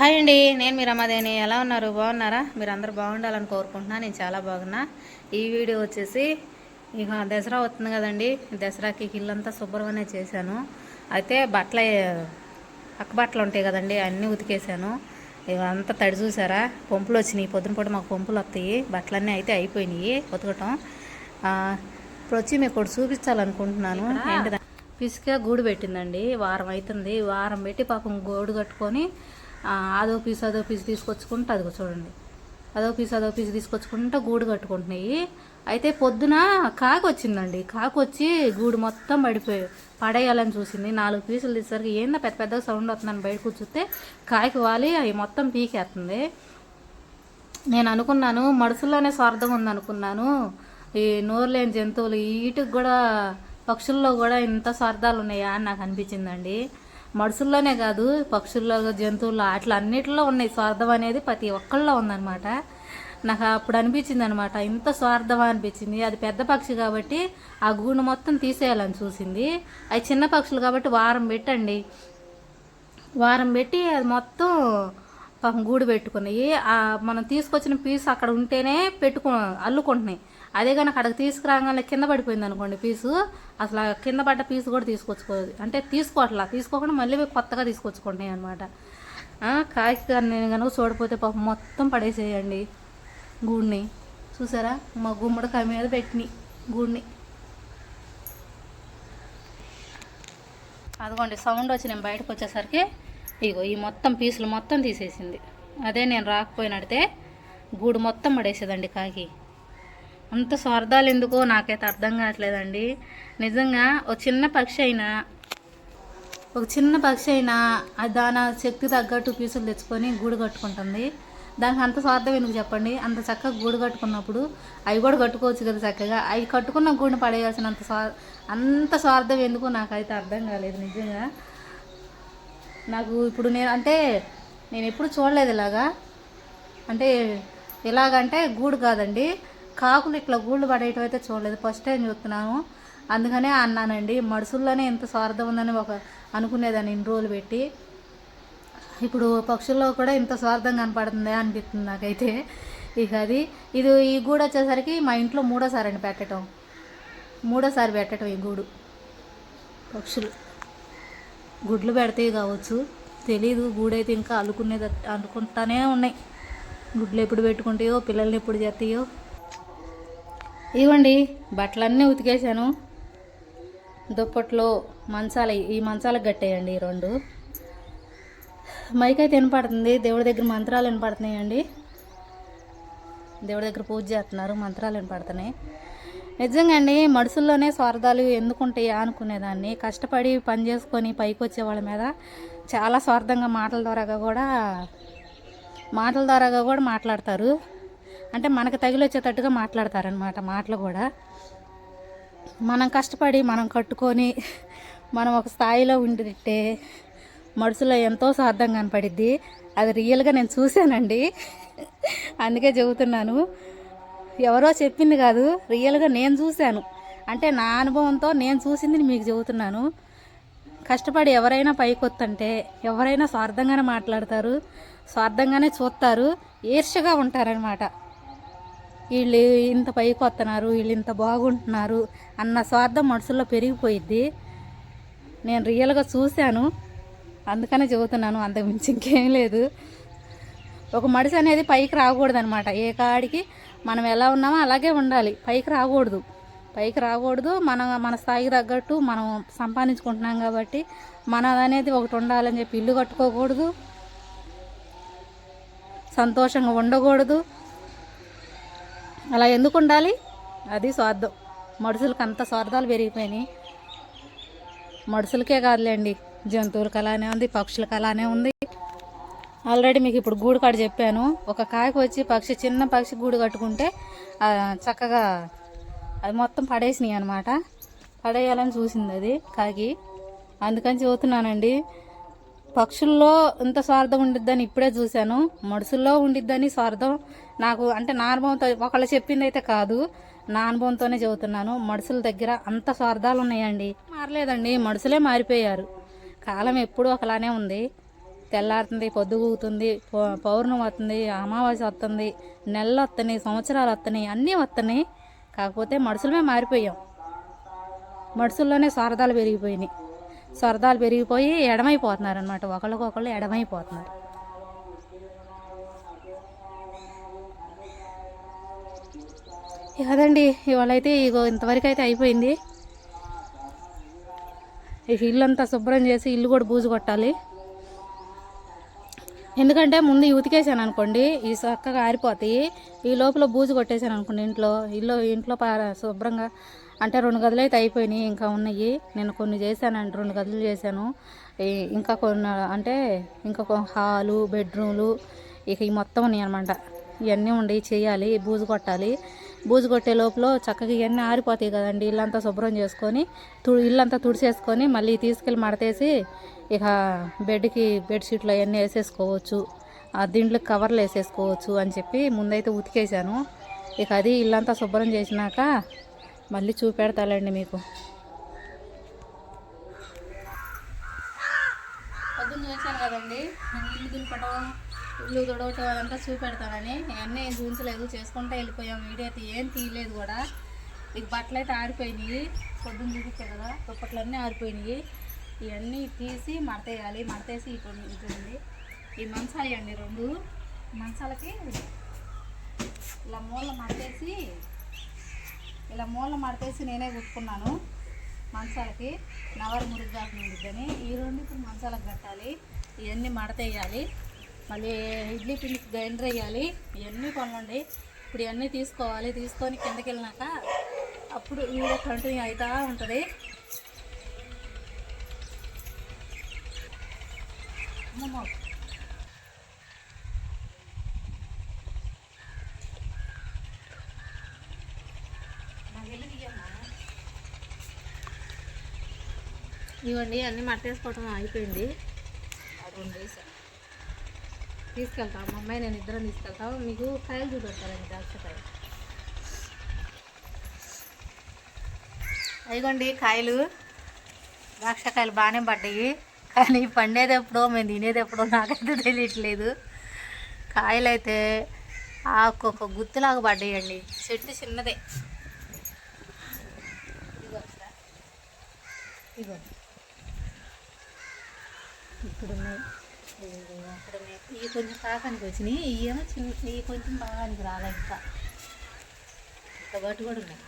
Hi అండి నేను మీ రమాదేని ఎలా ఉన్నారు? బాగున్నారా? మీరు అందరు బాగుండాలని కోరుకుంటున్నా. నేను చాలా బాగున్నా. ఈ వీడియో వచ్చేసి ఇక దసరా వస్తుంది కదండి. దసరాకి ఇల్లంతా శుభ్రమనే చేశాను. అయితే బట్టలు అక్క బట్టలు ఉంటాయి కదండి అన్నీ ఉతికేసాను ఇవంతా తడి చూసారా? పంపులు వచ్చినాయి. పొద్దున పూట మాకు పంపులు వస్తాయి. బట్టలన్నీ అయితే అయిపోయినాయి ఉతకటం. ఇప్పుడు వచ్చి మీకు ఒకటి చూపించాలనుకుంటున్నాను. ఏంటిదా? పిసిక గూడు పెట్టిందండి. వారం అవుతుంది. వారం పెట్టి పాపం గూడు కట్టుకొని అదో పీస్ అదో పీస్ తీసుకొచ్చుకుంటే అదిగో చూడండి. అదో పీస్ అదో పీస్ తీసుకొచ్చుకుంటా గూడు కట్టుకుంటున్నాయి. అయితే పొద్దున కాకి వచ్చిందండి. కాకి వచ్చి గూడు మొత్తం పడిపోయి పడేయాలని చూసింది. నాలుగు పీసులు తీసేసరికి ఏందో పెద్ద పెద్ద సౌండ్ వస్తుందని బయట కూర్చుస్తే కాకి వాలి అవి మొత్తం పీకేస్తుంది. నేను అనుకున్నాను మనుషుల్లోనే స్వార్థం ఉందనుకున్నాను. ఈ నోరు లేని జంతువులు వీటికి కూడా పక్షుల్లో కూడా ఇంత స్వార్థాలు ఉన్నాయా అని నాకు అనిపించిందండి. మనుషుల్లోనే కాదు పక్షుల్లో జంతువుల్లో అట్లా అన్నిటిలో ఉన్నాయి. స్వార్థం అనేది ప్రతి ఒక్కళ్ళలో ఉందన్నమాట. నాకు అప్పుడు అనిపించింది అనమాట ఇంత స్వార్థమా అనిపించింది. అది పెద్ద పక్షి కాబట్టి ఆ గూడు మొత్తం తీసేయాలని చూసింది. అవి చిన్న పక్షులు కాబట్టి వారం పెట్టండి. వారం పెట్టి అది మొత్తం పాపం గూడు పెట్టుకున్నాయి. మనం తీసుకొచ్చిన పీస్ అక్కడ ఉంటేనే పెట్టుకు అల్లుకుంటున్నాయి. అదే కనుక అక్కడికి తీసుకురాగానే కింద పడిపోయింది అనుకోండి పీసు అసలు కింద పడ్డ పీసు కూడా తీసుకొచ్చుకోదు అంటే తీసుకోవట్లా తీసుకోకుండా మళ్ళీ కొత్తగా తీసుకొచ్చుకుంటున్నాయి అనమాట కాకి కానీ నేను కనుక చూడపోతే పాపం మొత్తం పడేసేయండి గూడిని. చూసారా? మా గుమ్మడికాయ మీద పెట్టినాయి గూడిని. అదిగోండి సౌండ్ వచ్చి నేను బయటకు వచ్చేసరికి ఇగో ఈ మొత్తం పీసులు మొత్తం తీసేసింది. అదే నేను రాకపోయినడితే గూడు మొత్తం పడేసేదండి కాకి. అంత స్వార్థాలు ఎందుకో నాకైతే అర్థం కావట్లేదండి. నిజంగా ఒక చిన్న పక్షి అయినా ఒక చిన్న పక్షి అయినా దాని శక్తి తగ్గట్టు పీసులు తెచ్చుకొని గూడు కట్టుకుంటుంది. దానికి అంత స్వార్థం ఎందుకు చెప్పండి? అంత చక్కగా గూడు కట్టుకున్నప్పుడు అవి కూడా కట్టుకోవచ్చు కదా చక్కగా. అవి కట్టుకున్న గూడుని పడేయాల్సినంత స్వా అంత స్వార్థం ఎందుకు నాకైతే అర్థం కాలేదు నిజంగా. నాకు ఇప్పుడు నేను అంటే నేను ఎప్పుడు చూడలేదు ఇలాగా. అంటే ఎలాగంటే గూడు కాదండి. కాకులు ఇట్లా గూళ్ళు పడేయటం అయితే చూడలేదు. ఫస్ట్ టైం చూస్తున్నాను. అందుకనే అన్నానండి మడుసుల్లోనే ఎంత స్వార్థం ఉందని ఒక అనుకునేదాన్ని ఇన్ని రోజులు పెట్టి. ఇప్పుడు పక్షుల్లో కూడా ఇంత స్వార్థం కనపడుతుందా అనిపిస్తుంది నాకైతే. ఇక అది ఇది ఈ గూడు వచ్చేసరికి మా ఇంట్లో మూడోసారి అండి పెట్టడం మూడోసారి పెట్టడం ఈ గూడు. పక్షులు. గుడ్లు పెడతాయి కావచ్చు తెలీదు. గూడైతే ఇంకా అల్లుకునేది అనుకుంటానే ఉన్నాయి. గుడ్లు ఎప్పుడు పెట్టుకుంటాయో పిల్లల్ని ఎప్పుడు చేస్తాయో. ఇవ్వండి బట్టలన్నీ ఉతికేసాను దుప్పట్లో మంచాల ఈ మంచాలకు కట్టేయండి ఈ రెండు. మైక్ అయితే వినపడుతుంది దేవుడి దగ్గర మంత్రాలు వినపడుతున్నాయండి. దేవుడి దగ్గర పూజ చేస్తున్నారు మంత్రాలు వినపడుతున్నాయి. నిజంగా అండి మనుషుల్లోనే స్వార్థాలు ఎందుకుంటాయా అనుకునేదాన్ని. కష్టపడి పని చేసుకొని పైకి వచ్చే వాళ్ళ మీద చాలా స్వార్థంగా మాటల ద్వారాగా కూడా మాటల ద్వారాగా కూడా మాట్లాడతారు. అంటే మనకు తగిలొచ్చేటట్టుగా మాట్లాడతారనమాట మాటలు కూడా. మనం కష్టపడి మనం కట్టుకొని మనం ఒక స్థాయిలో ఉండిట్టే మనుషులో ఎంతో సార్థం కనపడిద్ది. అది రియల్గా నేను చూశానండి. అందుకే చెబుతున్నాను. ఎవరో చెప్పింది కాదు రియల్గా నేను చూశాను. అంటే నా అనుభవంతో నేను చూసింది మీకు చెబుతున్నాను. కష్టపడి ఎవరైనా పైకొత్తంటే ఎవరైనా స్వార్థంగానే మాట్లాడతారు స్వార్థంగానే చూస్తారు ఈర్ష్యగా ఉంటారనమాట వీళ్ళు ఇంత పైకి వస్తున్నారు వీళ్ళు ఇంత బాగుంటున్నారు అన్న స్వార్థం మనసులో పెరిగిపోయిద్ది. నేను రియల్గా చూశాను. అందుకనే చెబుతున్నాను అంతకుమించి ఇంకేం లేదు. ఒక మనిషి అనేది పైకి రాకూడదు అనమాట ఏ కాడికి మనం ఎలా ఉన్నామో అలాగే ఉండాలి. పైకి రాకూడదు. పైకి రాకూడదు. మనం మన స్థాయికి తగ్గట్టు మనం సంపాదించుకుంటున్నాం కాబట్టి మనది అనేది ఒకటి ఉండాలని చెప్పి ఇల్లు కట్టుకోకూడదు. సంతోషంగా ఉండకూడదు. అలా ఎందుకు ఉండాలి? అది స్వార్థం. మనుషులకు అంత స్వార్థాలు పెరిగిపోయినాయి. మనుషులకే కాదులేండి. జంతువులకు అలానే ఉంది పక్షులకు అలానే ఉంది. ఆల్రెడీ మీకు ఇప్పుడు గూడు కాడ చెప్పాను. ఒక కాయకు వచ్చి పక్షి చిన్న పక్షి గూడు కట్టుకుంటే చక్కగా అది మొత్తం పడేసినాయి అనమాట పడేయాలని చూసింది అది కాకి. అందుకని చెబుతున్నానండి పక్షుల్లో ఇంత స్వార్థం ఉండిద్దని ఇప్పుడే చూశాను. మనుషుల్లో ఉండిద్దని స్వార్థం నాకు అంటే నా అనుభవంతో ఒకళ్ళు చెప్పింది అయితే కాదు. నా అనుభవంతోనే చెబుతున్నాను. మనుషుల దగ్గర అంత స్వార్థాలు ఉన్నాయండి. మారలేదండి. మనుషులే మారిపోయారు. కాలం ఎప్పుడూ ఒకలానే ఉంది. తెల్లారుతుంది పొద్దుగూతుంది పౌర్ణం పౌర్ణమి వస్తుంది అమావాస్య వస్తుంది నెలలు వస్తున్నాయి సంవత్సరాలు వస్తున్నాయి అన్నీ వస్తున్నాయి కాకపోతే మనుషులమే మారిపోయాం. మనుషుల్లోనే స్వార్థాలు పెరిగిపోయినాయి. సరదాలు పెరిగిపోయి ఎడమైపోతున్నారు అనమాట ఒకళ్ళకొకళ్ళు ఎడమైపోతున్నారు. ఇక అదండి ఇవాళ అయితే ఇగో ఇంతవరకు అయితే అయిపోయింది. ఇక ఇల్లు అంతా శుభ్రం చేసి ఇల్లు కూడా బూజు కొట్టాలి ఎందుకంటే ముందు ఉతికేసాను అనుకోండి ఈ చక్కగా ఆరిపోతాయి. ఈ లోపల బూజు కొట్టేసాను అనుకోండి ఇంట్లో ఇల్లు ఇంట్లో శుభ్రంగా అంటే రెండు గదులు అయితే అయిపోయినాయి ఇంకా ఉన్నాయి. నేను కొన్ని చేశానండి రెండు గదులు చేశాను. ఇంకా కొన్ని అంటే ఇంకా హాలు బెడ్రూమ్లు ఇక ఈ మొత్తం ఉన్నాయి అనమాట ఇవన్నీ ఉండి చేయాలి బూజు కొట్టాలి. బూజు కొట్టే లోపల చక్కగా ఇవన్నీ ఆరిపోతాయి కదండి. ఇల్లంతా శుభ్రం చేసుకొని తు ఇల్లంతా తుడిచేసుకొని మళ్ళీ తీసుకెళ్ళి మడతేసి ఇక బెడ్కి బెడ్షీట్లు అవన్నీ వేసేసుకోవచ్చు. ఆ దీంట్లో కవర్లు వేసేసుకోవచ్చు అని చెప్పి ముందైతే ఉతికేసాను ఇక అది ఇల్లంతా శుభ్రం చేసినాక మళ్ళీ చూపెడతాలండి మీకు. పొద్దున్న చేశాను కదండి. ఇల్లు దులపడం ఇల్లు తుడవటం అదంతా చూపెడతానని. అన్నీ ఏం చేసుకుంటూ వెళ్ళిపోయాం. వీడియో అయితే ఏం తీయలేదు కూడా. ఇక బట్టలు అయితే ఆరిపోయినాయి. పొద్దున్న చూపించాను కదా దుప్పట్లన్నీ ఆరిపోయినాయి. ఇవన్నీ తీసి మడతేయాలి. మడతేసి ఇటు ఇటుంది ఈ మంచాలి అండి రెండు. మంచాలకి ఇలా మూల మడతేసి ఇలా మూల మడతేసి నేనే కుట్టుకున్నాను మంచాలకి. నవరు మురుగ్గాకు నిండిద్దని ఈ రెండు ఇప్పుడు మంచాలకు కట్టాలి. ఇవన్నీ మడతేయాలి. మళ్ళీ ఇడ్లీ పిండికి గ్రైండర్ వేయాలి. ఇవన్నీ పనులండి ఇప్పుడు ఇవన్నీ తీసుకోవాలి. తీసుకొని కిందకి వెళ్ళినాక అప్పుడు వీడియో కంటిన్యూ అవుతా ఉంటుంది. ఇవ్వండి అన్నీ మట్టేసుకోవటం అయిపోయింది రెండు వేసాను. తీసుకెళ్తాం. మా అమ్మాయి నేను ఇద్దరం తీసుకెళ్తాం. మీకు కాయలు చూపెడతారండి ద్రాక్షకాయలు అదిగోండి కాయలు. ద్రాక్షకాయలు బాగానే పడ్డాయి. కానీ పండేది ఎప్పుడో మేము తినేది ఎప్పుడో నాకైతే తెలియట్లేదు. కాయలు అయితే ఆకొక గుత్తులాగా పడ్డాయండి. చెట్టు చిన్నదే. ఇదిగో అక్కడ. ఇక్కడ ఉన్నాయి అక్కడ ఇవి కొంచెం పాకానికి వచ్చినాయి. ఇవేమో చిన్న ఇవి కొంచెం పాకానికి రాలే ఇంకా. ఇంకా వాటి కూడా ఉన్నాయి.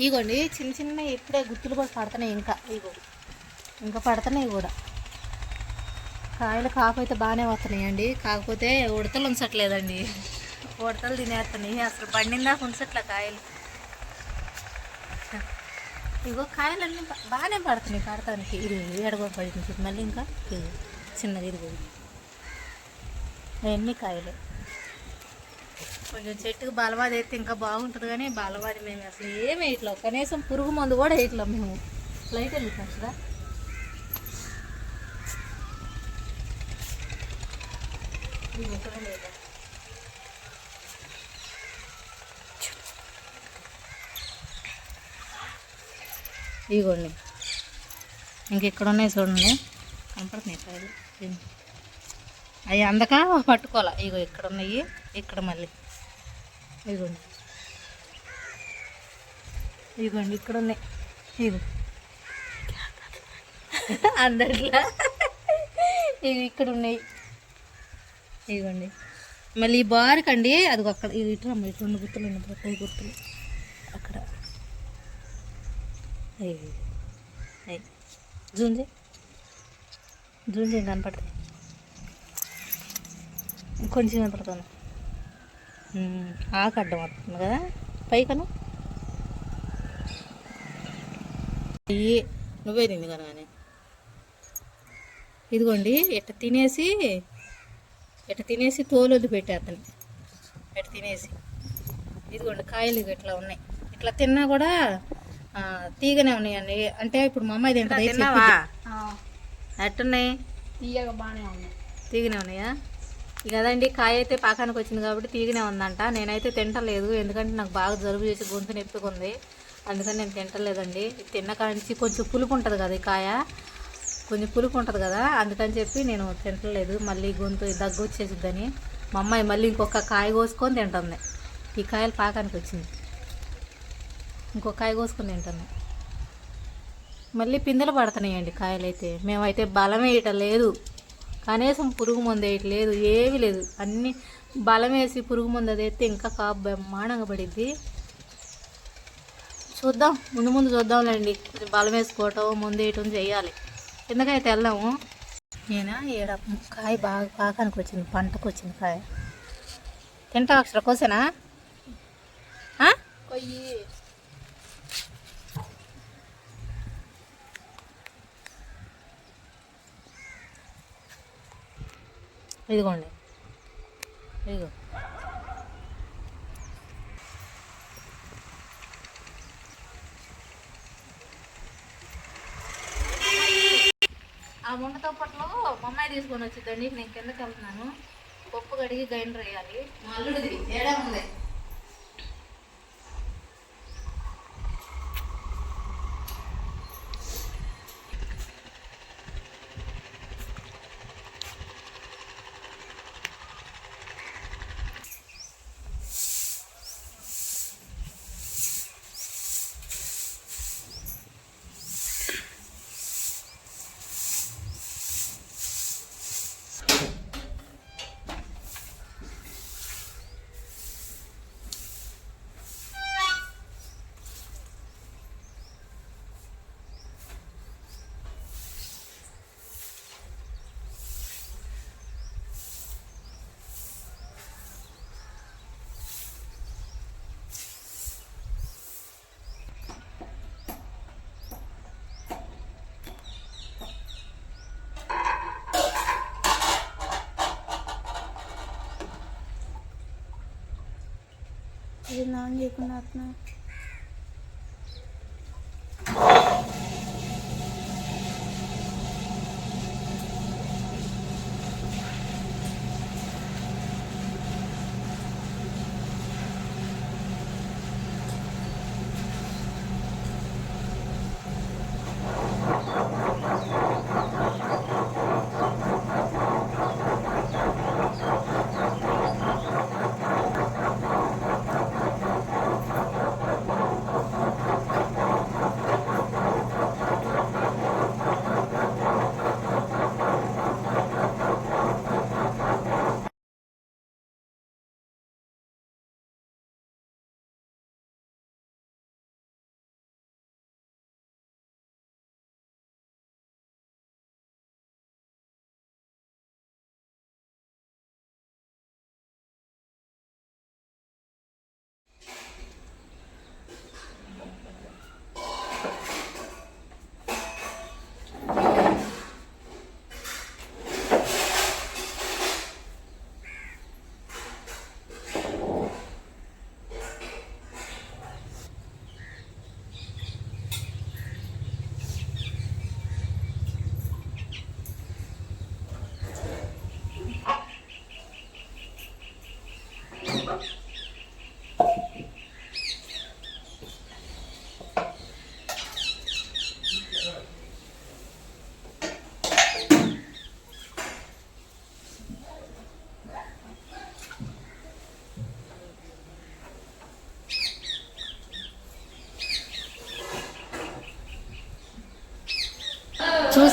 ఇగోండి చిన్న చిన్న ఇప్పుడే గుత్తులు కూడా పడుతున్నాయి ఇంకా. ఇగో ఇంకా పడుతున్నాయి కూడా. కాయలు కాకపోతే బాగానే వస్తున్నాయండి. కాకపోతే ఉడతలు ఉంచట్లేదండి. ఉడతలు తినేస్తున్నాయి. అసలు పండిందాక ఉంచట్లే కాయలు. ఇగో కాయలన్నీ బాగానే పడుతున్నాయి పడతానికి. ఇది ఎడగో పడింది చూడు. మళ్ళీ ఇంకా చిన్నది ఇది పోయింది అవన్నీ కాయలు. కొంచెం చెట్టుకు బాలవాది అయితే ఇంకా బాగుంటుంది కానీ బలవాది మేము అసలు ఏమి వేయట్లేం కనీసం పురుగు మందు కూడా వేయట్లేం మేము. లైట్ వెళ్తాం కదా. ఇవి ఇదిగోండి ఇంక ఇక్కడ ఉన్నాయి చూడండి కనపడుతున్నాయి కాయలు అవి అందక పట్టుకోవాలా? ఇగో ఇక్కడ ఉన్నాయి ఇక్కడ మళ్ళీ. ఇదిగోండి ఇదిగోండి ఇక్కడ ఉన్నాయి ఇగో అందట్లా? ఇవి ఇక్కడ ఉన్నాయి ఇదిగోండి మళ్ళీ ఈ బారికండి అది అక్కడ. ఇది ఇటు రమ్మ ఇటు రెండు గుర్తులు ఉన్నాయి. గుర్తులు అక్కడ అయ్యి అయ్యి. జూమ్ చేయి జూమ్ చేయి కనపడుతుంది కొంచెం కనపడుతుంది ఆకు అడ్డం వస్తుంది కదా? పైకను? ఇయ్యి నువ్వే తింది కదా కానీ ఇదిగోండి ఇట్ట తినేసి ఇట్ట తినేసి తోలు పెట్టేస్తాను ఎట్ట తినేసి. ఇదిగోండి కాయలు ఇవి ఇట్లా ఉన్నాయి. ఇట్లా తిన్నా కూడా తీగనే ఉన్నాయండి. అంటే ఇప్పుడు మా అమ్మాయి తింటది తిన్నావా? ఎట్టున్నాయి? తీయగా బాగానే ఉన్నాయి. తీగనే ఉన్నాయా? ఇక అదండి కాయ అయితే పాకానికి వచ్చింది కాబట్టి తీగనే ఉందంట. నేనైతే తింటలేదు ఎందుకంటే నాకు బాగా జలుబు చేసి గొంతు నొప్పిగా ఉంది. అందుకని నేను తింటలేదండి. ఇది తిన్న కాడ నుంచి కొంచెం పులుపు ఉంటుంది కదా ఈ కాయ? కొంచెం పులుపు ఉంటుంది కదా? అందుకని చెప్పి నేను తింటలేదు. మళ్ళీ గొంతు దగ్గు వచ్చేసిద్దని మా అమ్మాయి మళ్ళీ ఇంకొక కాయ కోసుకొని తింటుంది. ఈ కాయలు పాకానికి వచ్చింది. ఇంకొక కాయ కోసుకుని తింటాను. మళ్ళీ పిందెలు పడుతున్నాయండి కాయలైతే. మేమైతే బలం వేయటం లేదు. కనీసం పురుగు మందు వేయటం లేదు ఏమీ లేదు. అన్నీ బలం వేసి పురుగు మందు అది వేస్తే ఇంకా కాపు బ్రహ్మాండంగా పడిద్ది. చూద్దాం ముందు ముందు చూద్దాంలేండి. బలం వేసుకోవటం ముందు వేయటం చేయాలి. కిందకైతే వెళ్దాము నేను? ఈడ కాయ బాగా పాకానికి వచ్చింది పంటకు వచ్చింది కాయ. తింటా అక్షర? కోసేనా? కొయ్యి. ఇదిగోండి. ఇదిగో. ఆ ముండతో పట్లో బొమ్మాయి తీసుకొని వచ్చిందండి నేను కిందకి వెళ్తున్నాను. పప్పు కడిగి గ్రైండర్ వేయాలి. మా అల్లుడిది ఏడా ఉంది. ఇది నాన్ చేయకుండా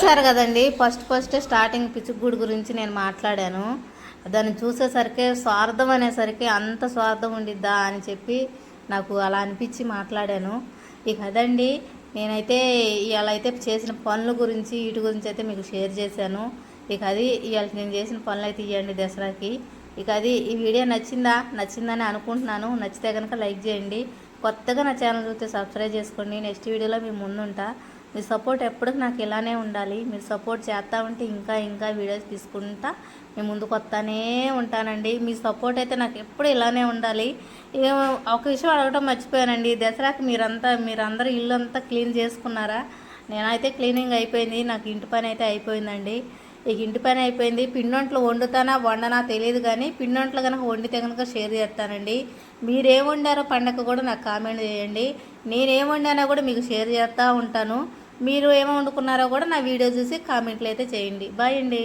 చూసారు కదండి. ఫస్ట్ ఫస్ట్ స్టార్టింగ్ పిచ్చుగుడి గురించి నేను మాట్లాడాను. దాన్ని చూసేసరికి స్వార్థం అనేసరికి అంత స్వార్థం ఉండిద్దా అని చెప్పి నాకు అలా అనిపించి మాట్లాడాను. ఇక అదండి నేనైతే ఇవాళ అయితే చేసిన పనుల గురించి వీటి గురించి అయితే మీకు షేర్ చేశాను. ఇక అది ఇవాళ నేను చేసిన పనులు అయితే ఇవ్వండి దసరాకి. ఇక అది ఈ వీడియో నచ్చిందా? నచ్చిందని అనుకుంటున్నాను. నచ్చితే కనుక లైక్ చేయండి. కొత్తగా నా ఛానల్ చూస్తే సబ్స్క్రైబ్ చేసుకోండి. నెక్స్ట్ వీడియోలో మేము ముందుంటా. మీ సపోర్ట్ ఎప్పటికి నాకు ఇలానే ఉండాలి. మీరు సపోర్ట్ చేస్తా ఉంటే ఇంకా ఇంకా వీడియోస్ తీసుకుంటా నేను ముందుకు వస్తానే ఉంటానండి. మీ సపోర్ట్ అయితే నాకు ఎప్పుడు ఇలానే ఉండాలి. ఒక విషయం అడగటం మర్చిపోయానండి. దసరాకి మీరంతా మీరందరూ ఇల్లు అంతా క్లీన్ చేసుకున్నారా? నేనైతే క్లీనింగ్ అయిపోయింది. నాకు ఇంటి పని అయితే అయిపోయిందండి. ఇక ఇంటి పని అయిపోయింది. పిండొంట్లు వండుతానా వండనా తెలియదు కానీ పిండొంట్లు కనుక వండితే కనుక షేర్ చేస్తానండి. మీరేం వండారో పండగ కూడా నాకు కామెంట్ చేయండి. నేనేం వండానో కూడా మీకు షేర్ చేస్తూ ఉంటాను. మీరు ఏమో వండుకున్నారో కూడా నా వీడియో చూసి కామెంట్లు అయితే చేయండి. బాయ్ అండి.